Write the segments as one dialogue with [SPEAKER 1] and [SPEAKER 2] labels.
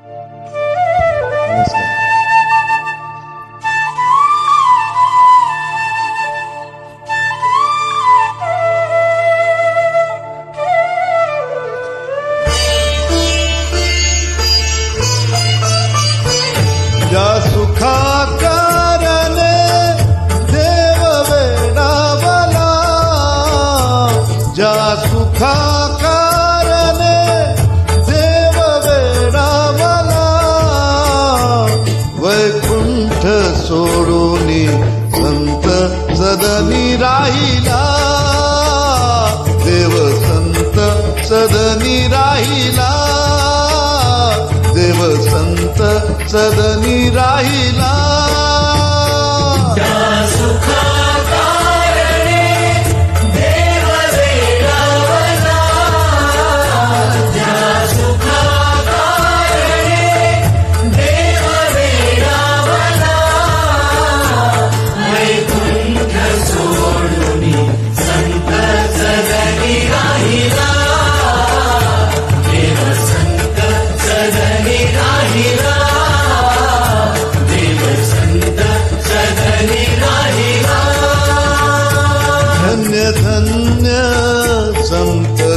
[SPEAKER 1] 「ねぇ、」सदनी राहिला देव संत सदनी राहिला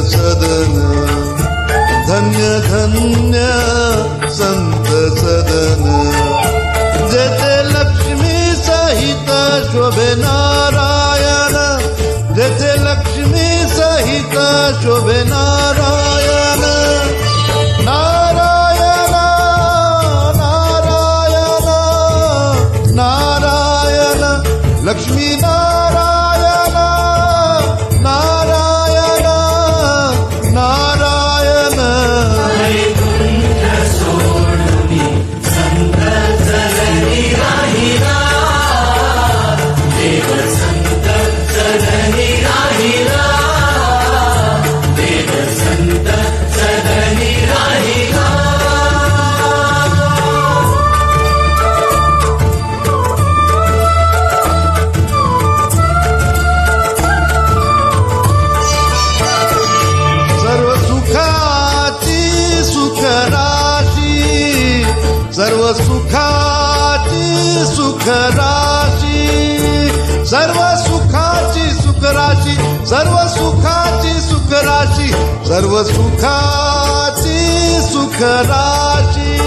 [SPEAKER 1] सदन। धन्य धन्य संत सदन। जेथे लक्ष्मी सहित शोभे नारायण। जेथे लक्ष्मी सहित शोभे नारायण। नारायण नारायण नारायण। लक्ष्मी नारायण सर्व सुखाची सुखराशी सर्व सुखाची सुखराशी सर्व सुखाची सुखराशी सर्व सुखाची सुखराशी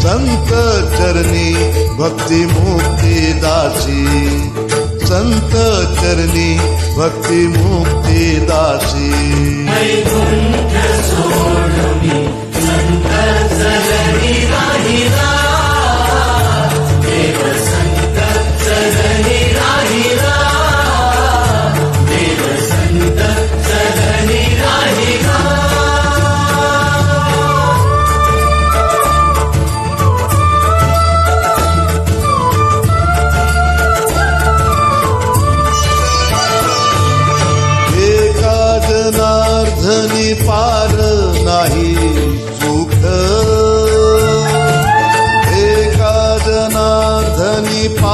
[SPEAKER 1] संत चरणी भक्ती मुक्ती दासी संत चरणी भक्ती मुक्ती दासी पार नाही सुख. एका जनार्दनी पार